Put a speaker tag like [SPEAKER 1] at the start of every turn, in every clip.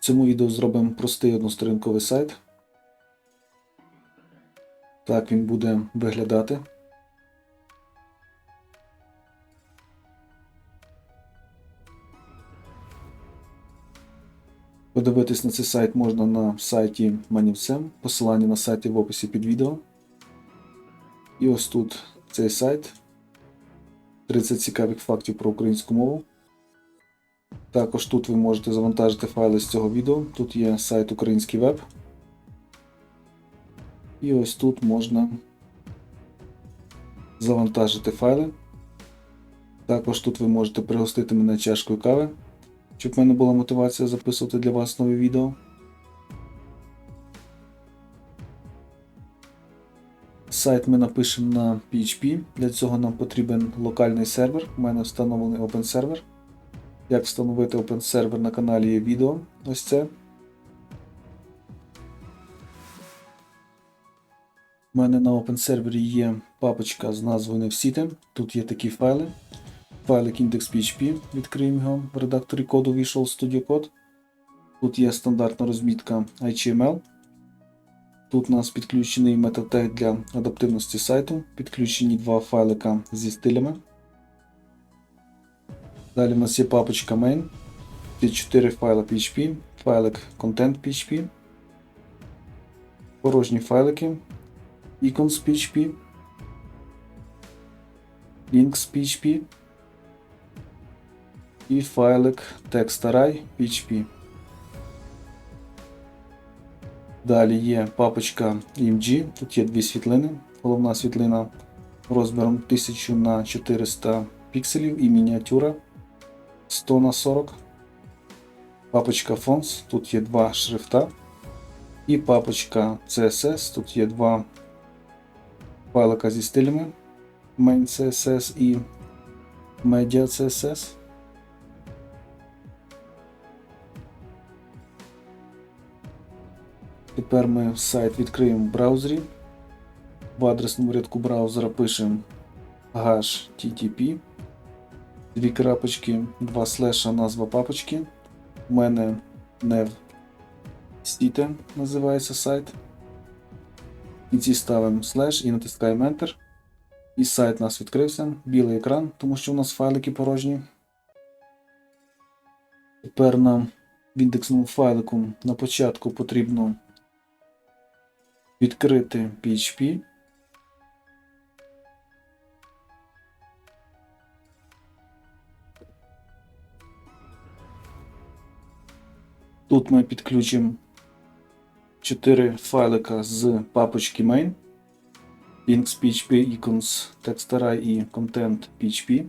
[SPEAKER 1] Цьому відео зробимо простий односторінковий сайт. Так він буде виглядати. Подивитись на цей сайт можна на сайті Manivsem, посилання на сайті в описі під відео. І ось тут цей сайт. 30 цікавих фактів про українську мову. Також тут ви можете завантажити файли з цього відео. Тут є сайт Український веб. І ось тут можна завантажити файли. Також тут ви можете пригостити мене чашкою кави, щоб в мене була мотивація записувати для вас нові відео. Сайт ми напишемо на PHP. Для цього нам потрібен локальний сервер. У мене встановлений OpenServer. Як встановити OpenServer на каналі є відео. Ось це. У мене на OpenServer є папочка з назвою NevSite. Тут є такі файли. Файлик index.php, відкриємо його в редакторі коду Visual Studio Code. Тут є стандартна розмітка HTML. Тут у нас підключений метатег для адаптивності сайту, підключені два файлика зі стилями. Далі в нас є папочка main. Є 4 файла PHP, файлик content.php, порожні файлики, icons.php, links.php і файлик text.php. Далі є папочка EMG, тут є дві світлини. Головна світлина розміром 1000 на 400 пікселів і мініатюра 100 на 40. Папочка Fonts, тут є два шрифта. І папочка CSS, тут є два файлика зі стилями Main CSS і Media CSS. Тепер ми сайт відкриємо в браузері. В адресному рядку браузера пишемо http, дві крапочки, два слеша, назва папочки. У мене nevsite називається сайт. В кінці ставимо слеш і натискаємо Enter. І сайт у нас відкрився. Білий екран, тому що у нас файлики порожні. Тепер нам в індексному файлику на початку потрібно відкрити PHP. Тут ми підключимо 4 файлика з папочки main, links.php, icons, textari і content.php.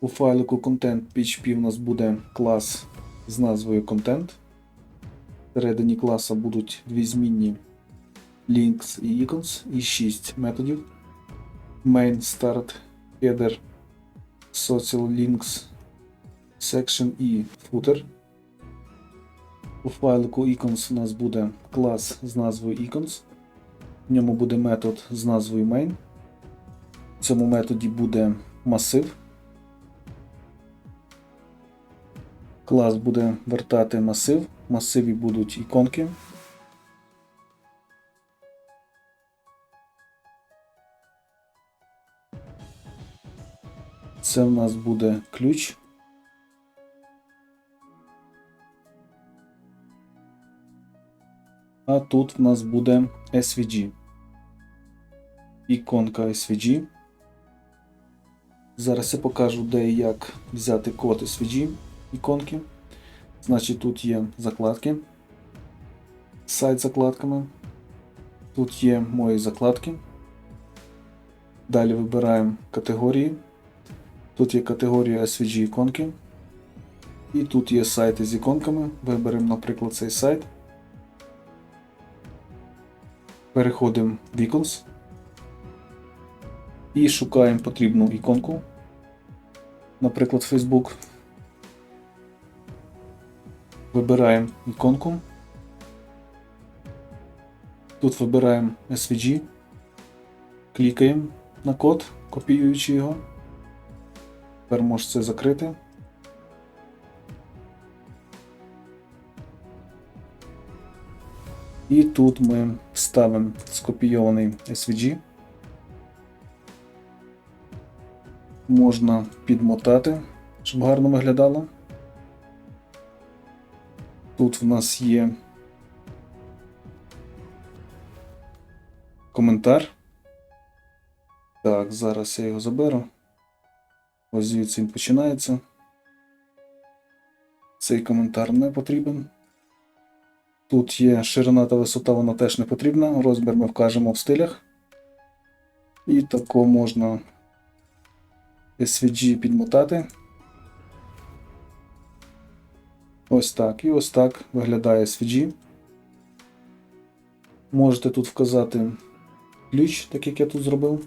[SPEAKER 1] У файлику content.php у нас буде клас з назвою content. Всередині класа будуть дві змінні links і icons і 6 методів. Main, start, header, social links, section і footer. У файлику icons у нас буде клас з назвою icons. В ньому буде метод з назвою main. В цьому методі буде масив. Клас буде вертати масив. В масиві будуть іконки. Це в нас буде ключ. А тут в нас буде SVG. Іконка SVG. Зараз я покажу, де і як взяти код SVG іконки. Значить, тут є закладки. Сайт з закладками. Тут є мої закладки. Далі вибираємо категорії. Тут є категорія SVG іконки. І тут є сайти з іконками. Виберемо, наприклад, цей сайт. Переходимо в Icons і шукаємо потрібну іконку. Наприклад, Facebook. Вибираємо іконку. Тут вибираємо SVG, клікаємо на код, копіюючи його. Тепер можна це закрити. І тут ми ставимо скопійований SVG. Можна підмотати, щоб гарно виглядало. Тут в нас є коментар. Так, зараз я його заберу. Ось звідси він починається. Цей коментар не потрібен. Тут є ширина та висота, вона теж не потрібна. Розмір ми вкажемо в стилях. І тако можна SVG підмотати. Ось так. І ось так виглядає SVG. Можете тут вказати ключ, так як я тут зробив.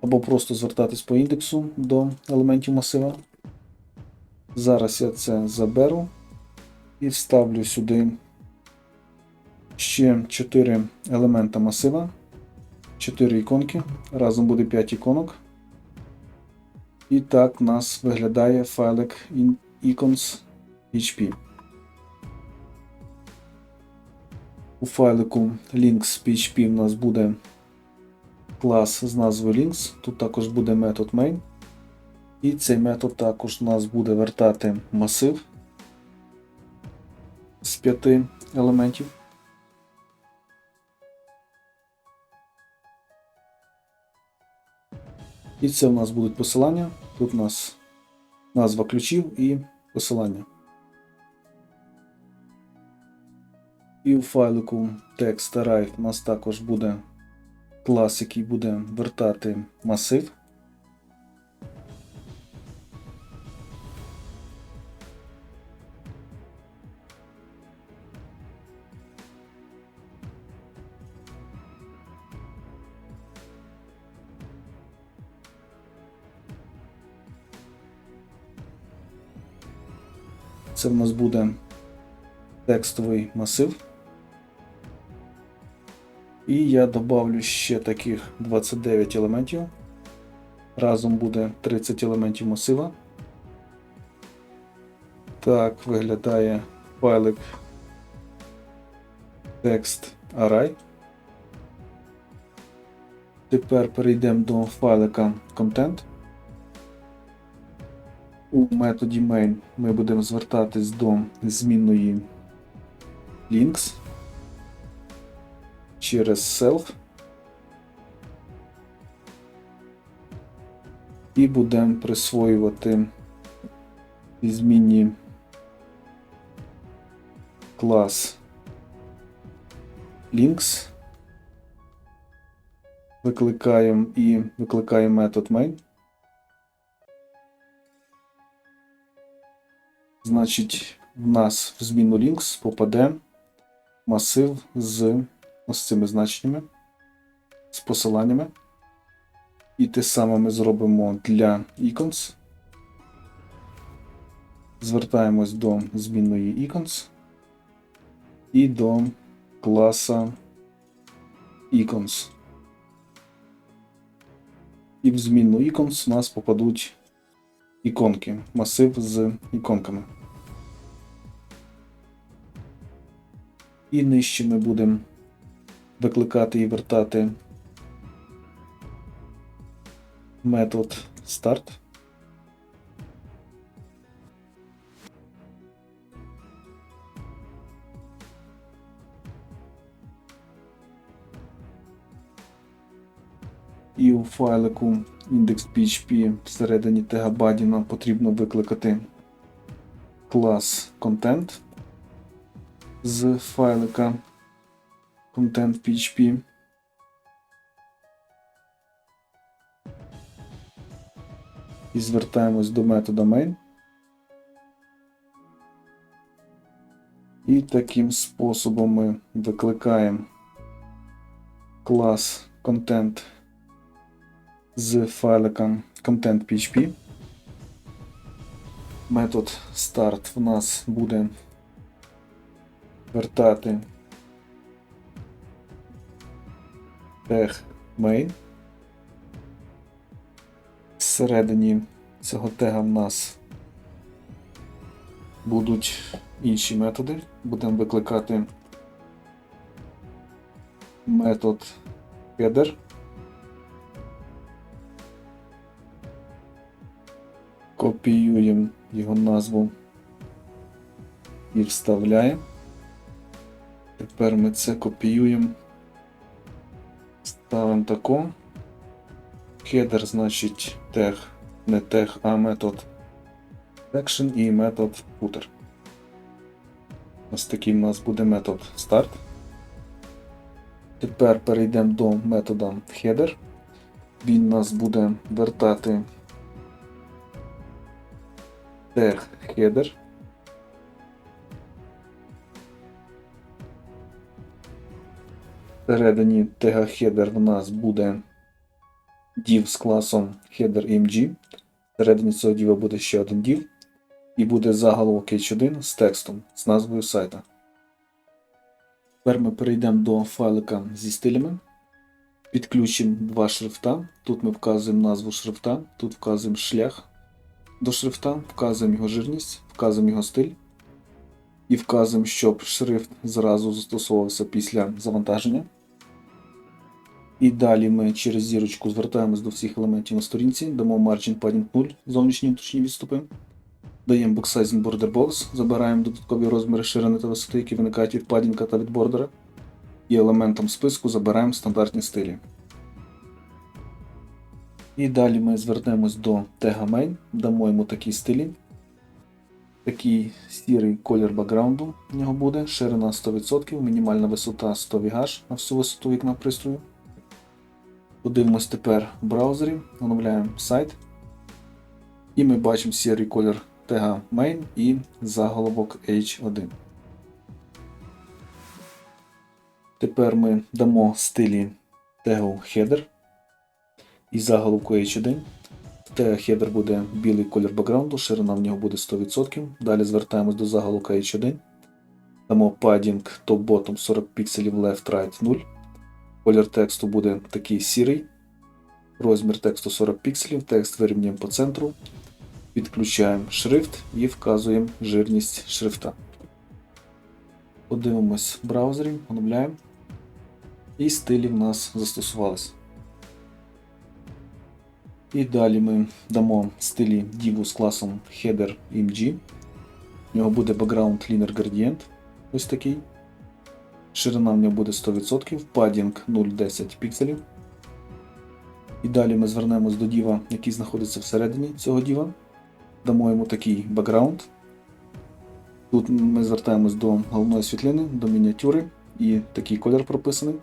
[SPEAKER 1] Або просто звертатись по індексу до елементів масива. Зараз я це заберу і вставлю сюди ще 4 елемента масива, 4 іконки. Разом буде 5 іконок. І так у нас виглядає файлик icons.php. У файлику links.php у нас буде клас з назвою links. Тут також буде метод main. І цей метод також у нас буде вертати масив з 5 елементів. І це у нас будуть посилання. Тут у нас назва ключів і посилання. І у файлику text array у нас також буде клас, який буде вертати масив. Це в нас буде текстовий масив. І я добавлю ще таких 29 елементів. Разом буде 30 елементів масива. Так виглядає файлик text array. Тепер перейдемо до файлика content. У методі main ми будемо звертатись до змінної links через self і будемо присвоювати змінні клас links. Викликаємо і викликаємо метод main. Значить, в нас в зміну links попаде масив з ось цими значеннями, з посиланнями. І те саме ми зробимо для icons. Звертаємось до змінної icons і до класа icons. І в змінну icons у нас попадуть іконки, масив з іконками. І нижче ми будемо викликати і вертати метод start. Файлику index.php всередині тегабаді нам потрібно викликати клас content з файлика content.php. І звертаємось до метода main. І таким способом ми викликаємо клас content з файликом content.php. Метод start в нас буде вертати тег main. Всередині цього тега в нас будуть інші методи. Будемо викликати метод header. Копіюємо його назву і вставляємо. Тепер ми це копіюємо. Ставимо тако. Header значить тег, не тег, а метод section і метод footer. Ось такий у нас буде метод start. Тепер перейдемо до метода header. Він нас буде вертати тег header. Всередині тега header в нас буде div з класом header.img. Всередині цього діва буде ще один div. І буде заголовок H1 з текстом, з назвою сайта. Тепер ми перейдемо до файлика зі стилями. Підключимо два шрифта. Тут ми вказуємо назву шрифта, тут вказуємо шлях до шрифта, вказуємо його жирність, вказуємо його стиль. І вказуємо, щоб шрифт зразу застосовувався після завантаження. І далі ми через зірочку звертаємось до всіх елементів на сторінці, дамо Margin Padding 0, зовнішні внутрішні відступи. Даємо Boxsizing Border Box, забираємо додаткові розміри ширини та висоти, які виникають від падінка та від бордера. І елементом списку забираємо стандартні стилі. І далі ми звернемось до тега Main, дамо йому такі стилі. Такий сірий колір бакграунду в нього буде, ширина 100%, мінімальна висота 100 VH на всю висоту вікна пристрою. Подивимось тепер в браузері, оновляємо сайт. І ми бачимо сірий колір тега main і заголовок H1. Тепер ми дамо стилі тегу header і заголовку H1. Тега header буде білий колір бекграунду, ширина в нього буде 100%. Далі звертаємось до заголовка H1. Дамо padding top-bottom 40 пікселів left right 0. Колір тексту буде такий сірий. Розмір тексту 40 пікселів, текст вирівнюємо по центру. Підключаємо шрифт і вказуємо жирність шрифта. Подивимось в браузері, оновляємо. І стилі в нас застосувалися. І далі ми дамо стилі div з класом header img. У нього буде background linear gradient. Ось такий. Ширина в нього буде 100%, padding 0,10 пікселів. І далі ми звернемось до діва, який знаходиться всередині цього діва. Дамо йому такий бекграунд. Тут ми звертаємось до головної світлини, до мініатюри і такий колір прописаний.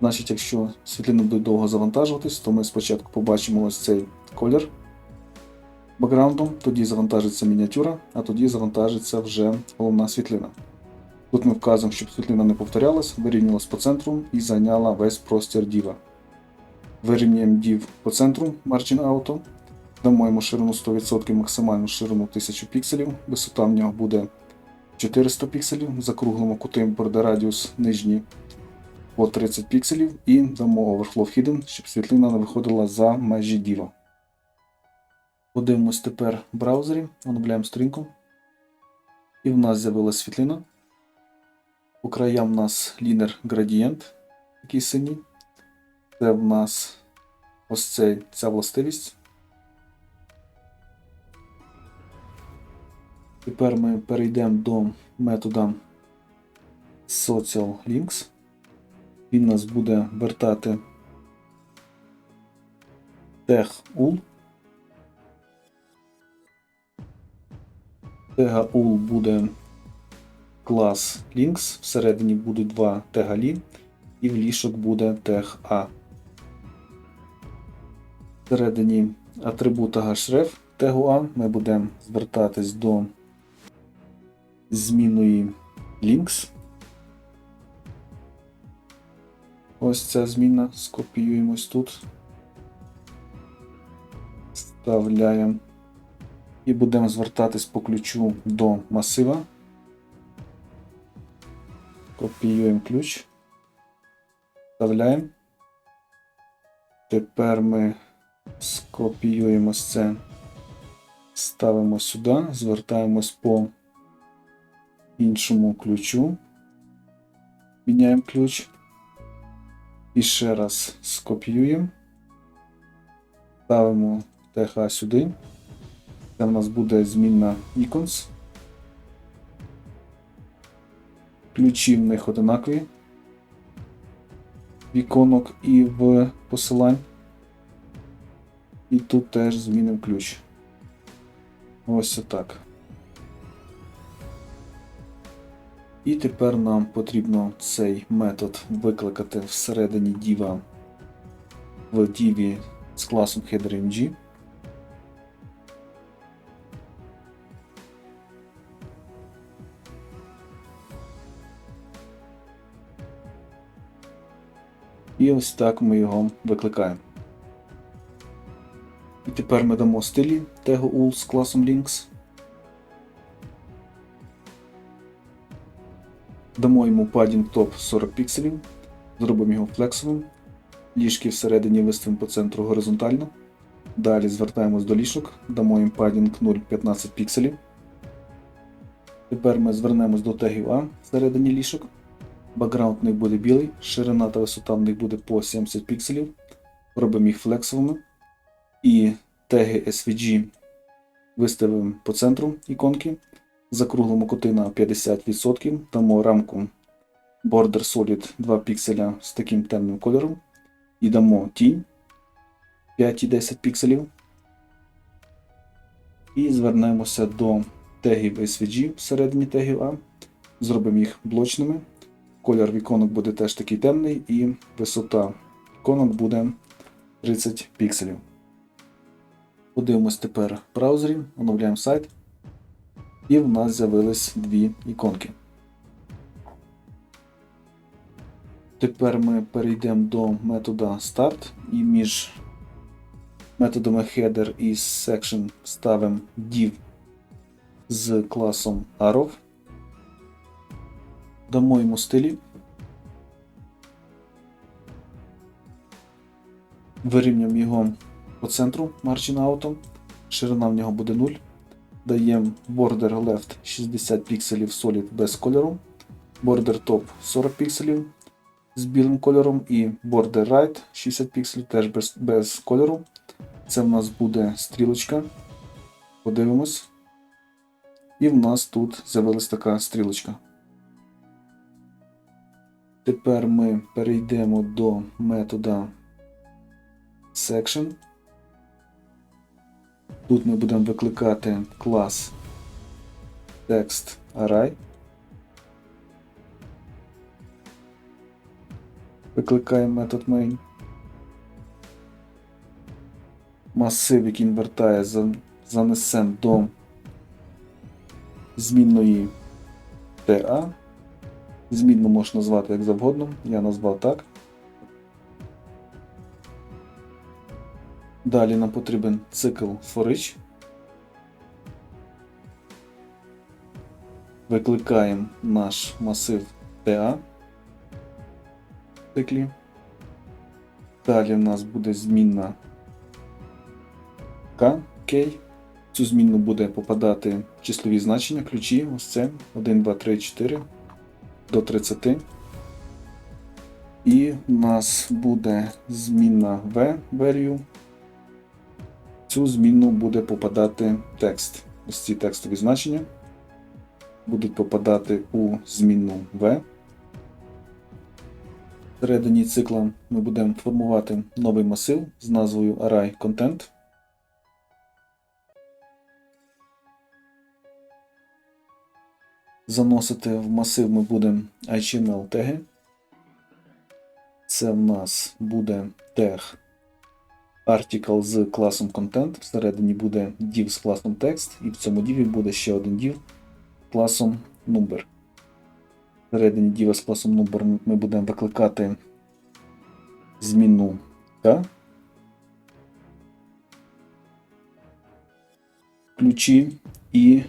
[SPEAKER 1] Значить, якщо світлини будуть довго завантажуватись, то ми спочатку побачимо ось цей колір бекграундом, тоді завантажиться мініатюра, а тоді завантажиться вже головна світлина. Тут ми вказуємо, щоб світлина не повторялась, вирівнялась по центру і зайняла весь простір діва. Вирівнюємо дів по центру Margin Auto. Дамо йому ширину 100%, максимальну ширину 1000 пікселів, висота в нього буде 400 пікселів, закруглимо кути border радіус нижній по 30 пікселів і дамо Overflow Hidden, щоб світлина не виходила за межі діва. Подивимось тепер в браузері, оновляємо сторінку. І в нас з'явилася світлина. По краям в нас Linear Gradient, який синій. Це в нас ось цей, ця властивість. Тепер ми перейдемо до метода Social Links. Він нас буде вертати тег ul. Тега ul буде клас links, всередині будуть два тега li, і в лішок буде тег A. Всередині атрибута href тегу A ми будемо звертатись до змінної links. Ось ця зміна, скопіюємось тут. Вставляємо. І будемо звертатись по ключу до масива. Копіюємо ключ. Вставляємо. Тепер ми скопіюємо це, ставимо сюди, звертаємось по іншому ключу. Міняємо ключ. І ще раз скопіюємо. Ставимо TH сюди. Це в нас буде змінна icons. Ключі в них одинакові. Віконок і в посилань. І тут теж змінимо ключ. Ось отак. І тепер нам потрібно цей метод викликати всередині діва в діві з класом HeaderMG. І ось так ми його викликаємо. І тепер ми дамо стилі тегу ul з класом links. Дамо йому padding top 40 пікселів, зробимо його флексовим. Ліжки всередині виставимо по центру горизонтально. Далі звертаємось до ліжок, дамо їм padding 0,15 пікселів. Тепер ми звернемось до тегів A всередині ліжок. Бакграунд них буде білий, ширина та висота в них буде по 70 пікселів. Робимо їх флексовими. І теги SVG виставимо по центру іконки. Закруглимо кути на 50%, дамо рамку Border Solid 2 пікселя з таким темним кольором. І дамо тінь 5-10 пікселів. І звернемося до тегів SVG всередині тегів A. Зробимо їх блочними. Колір віконок буде теж такий темний, і висота іконок буде 30 пікселів. Подивимось тепер в браузері, оновляємо сайт. І в нас з'явились дві іконки. Тепер ми перейдемо до метода Start і між методами header і section ставимо div з класом arrow. Дамо йому стилі. Вирівнюємо його по центру Auto. Ширина в нього буде 0. Даємо Border Left 60 пікселів Solid без кольору. Border Top 40 пікселів з білим кольором і Border Right 60 пікселів теж без, без кольору. Це в нас буде стрілочка. Подивимось. І в нас тут з'явилась така стрілочка. Тепер ми перейдемо до метода Section. Тут ми будемо викликати клас Text Array. Викликаємо метод main. Масив, який він вертає, занесемо до змінної TA. Змінну можна назвати як завгодно, я назвав так. Далі нам потрібен цикл for each. Викликаємо наш масив TA в циклі. Далі в нас буде змінна K, K. Цю змінну буде попадати числові значення, ключі, ось це 1, 2, 3, 4 до 30. І в нас буде змінна V value. Цю змінну буде попадати текст. Ось ці текстові значення будуть попадати у змінну V. Всередині цикла ми будемо формувати новий масив з назвою Array Content. Заносити в масив ми будемо HTML теги. Це в нас буде тег article з класом content. Всередині буде div з класом text, і в цьому діві буде ще один div з класом number. Всередині діва з класом number ми будемо викликати зміну K. Ключі і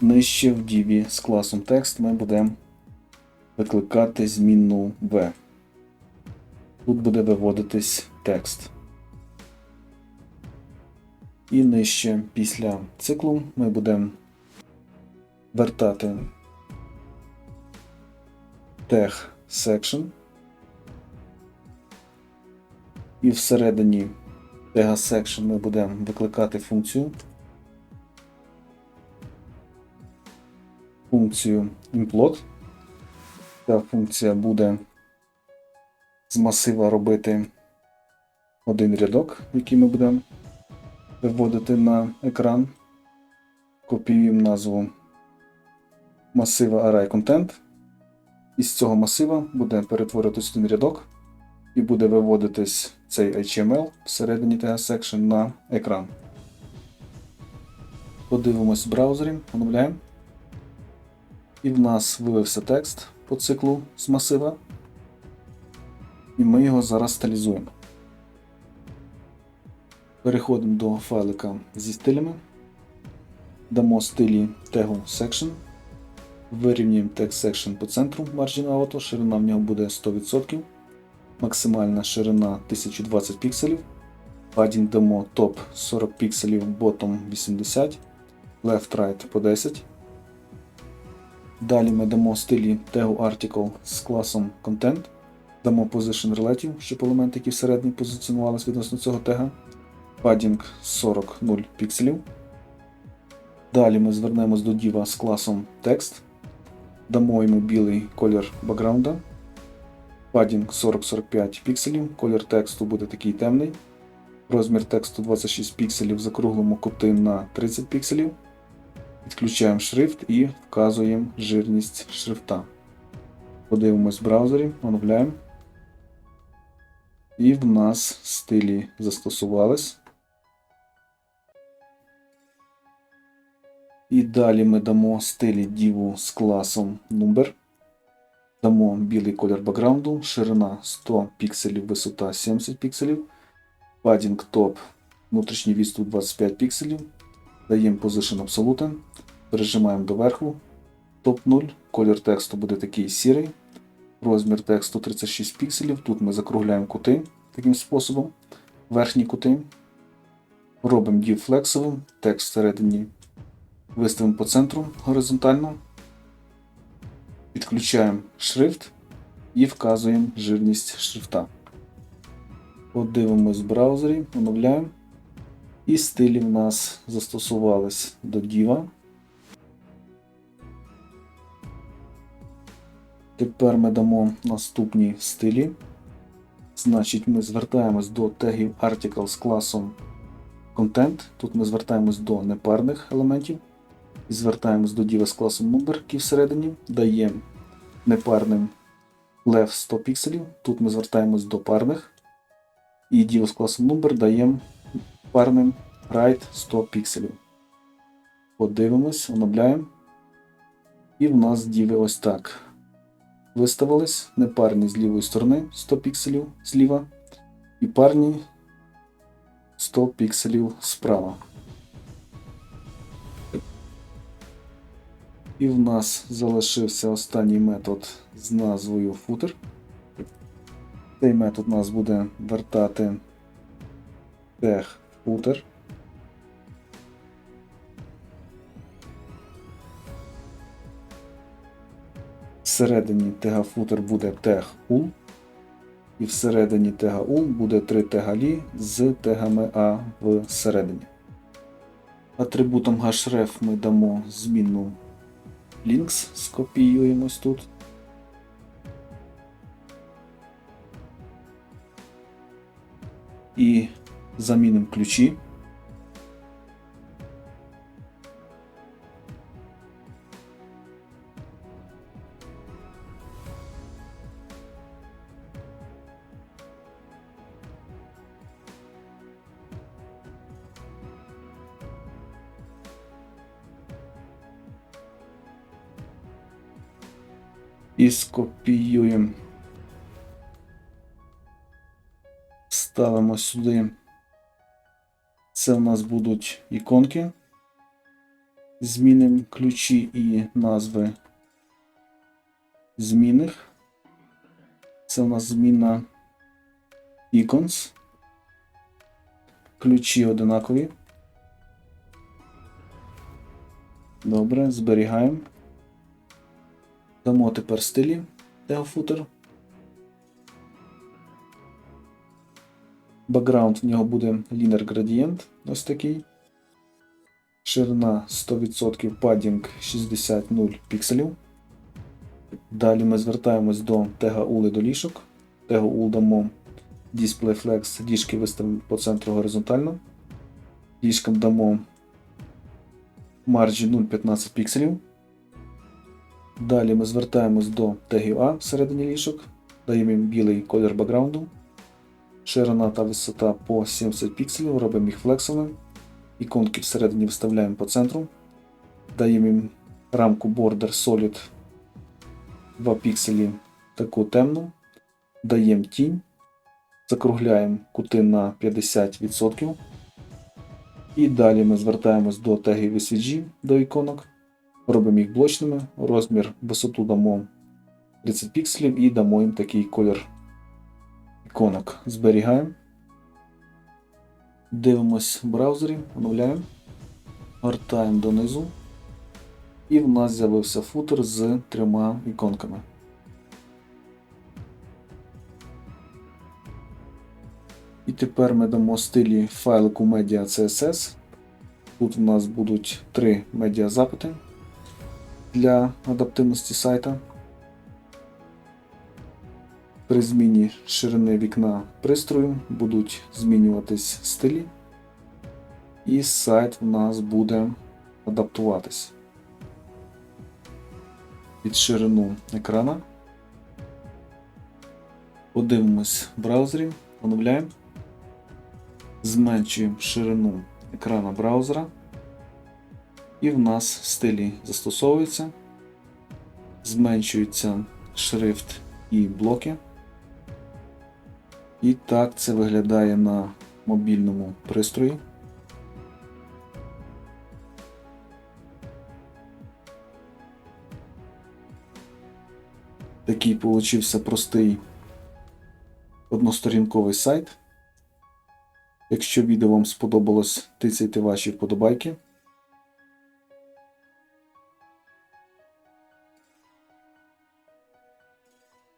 [SPEAKER 1] нижче в діві з класом text ми будемо викликати змінну V. Тут буде виводитись текст. І нижче після циклу ми будемо вертати тег section. І всередині Tega Section ми будемо викликати функцію. Функцію implot. Ця функція буде з масива робити один рядок, який ми будемо виводити на екран. Копіюємо назву масива Array Content. Із цього масива буде перетворюватись один рядок і буде виводитись цей HTML всередині TS Section на екран. Подивимось в браузері, оновляємо. І в нас виявився текст по циклу з масива. І ми його зараз стилізуємо. Переходимо до файлика зі стилями. Дамо стилі тегу Section. Вирівнюємо text section по центру Margin Auto, ширина в нього буде 100%, максимальна ширина 1020 пікселів. Padding дамо топ 40 пікселів, bottom 80, left right по 10. Далі ми дамо стилі тегу Article з класом Content. Дамо Position Relative, щоб елементи, які всередині позиціонувалися відносно цього тега. Padding 40 0 пікселів. Далі ми звернемось до діва з класом Text. Дамо йому білий колір бакграунда. Padding 40-45 пікселів. Колір тексту буде такий темний. Розмір тексту 26 пікселів. Закруглимо кути на 30 пікселів. Відключаємо шрифт і вказуємо жирність шрифта. Подивимось в браузері, оновляємо. І в нас стилі застосувались. І далі ми дамо стилі діву з класом Number. Дамо білий колір бакграунду, ширина 100 пікселів, висота 70 пікселів. Padding топ, внутрішній відступ 25 пікселів. Даємо Position Absolute. Пережимаємо доверху. Топ 0. Колір тексту буде такий сірий. Розмір тексту 36 пікселів. Тут ми закругляємо кути таким способом. Верхні кути. Робимо дів флексовим. Текст всередині Виставимо по центру горизонтально. Підключаємо шрифт і вказуємо жирність шрифта. Подивимось в браузері, оновляємо. І стилі в нас застосувались до діва. Тепер ми дамо наступні стилі. Значить, ми звертаємось до тегів Article з класом Content. Тут ми звертаємось до непарних елементів. І звертаємось до діва з класом Number, всередині. Даємо непарним left 100 пікселів. Тут ми звертаємось до парних. І діва з класом Number даємо парним right 100 пікселів. Подивимось, оновляємо. І в нас діви ось так. Виставились непарні з лівої сторони 100 пікселів зліва. І парні 100 пікселів справа. І в нас залишився останній метод з назвою footer. Цей метод нас буде вертати тег footer. Всередині тега footer буде тег ul. І всередині тега ul буде три тега з тегами A всередині. Атрибутом href ми дамо змінну links скопіюємось тут. І замінимо ключі. І скопіюємо. Ставимо сюди. Це у нас будуть іконки. Змінимо ключі і назви змінних. Це у нас зміна icons. Ключі одинакові. Добре, зберігаємо. Дамо тепер стилі для. Бекграунд в нього буде Linear Gradient, ось такий. Ширина 100%, падінг 60-0 пікселів. Далі ми звертаємось до тега ули до лішок. Тегу ул дамо Display Flex, діжки виставимо по центру горизонтально. Діжкам дамо марджі 0,15 пікселів. Далі ми звертаємось до тегів А всередині лішок, даємо їм білий колір бекграунду. Ширина та висота по 70 пікселів, робимо їх флексовими. Іконки всередині вставляємо по центру. Даємо їм рамку Border Solid 2 пікселі таку темну. Даємо тінь. Закругляємо кути на 50%. І далі ми звертаємось до тегів SVG до іконок. Робимо їх блочними. Розмір висоту дамо 30 пікселів і дамо їм такий колір іконок. Зберігаємо. Дивимось в браузері, оновляємо. Гортаємо донизу. І в нас з'явився футер з трьома іконками. І тепер ми дамо стилі файлику Media CSS. Тут у нас будуть три медіазапити для адаптивності сайта. При зміні ширини вікна пристрою будуть змінюватись стилі, і сайт у нас буде адаптуватись під ширину екрана. Подивимось в браузері, оновляємо, зменшуємо ширину екрана браузера, і в нас стилі застосовуються, зменшується шрифт і блоки. І так це виглядає на мобільному пристрої. Такий получився простий односторінковий сайт. Якщо відео вам сподобалось, тицяйте ваші вподобайки.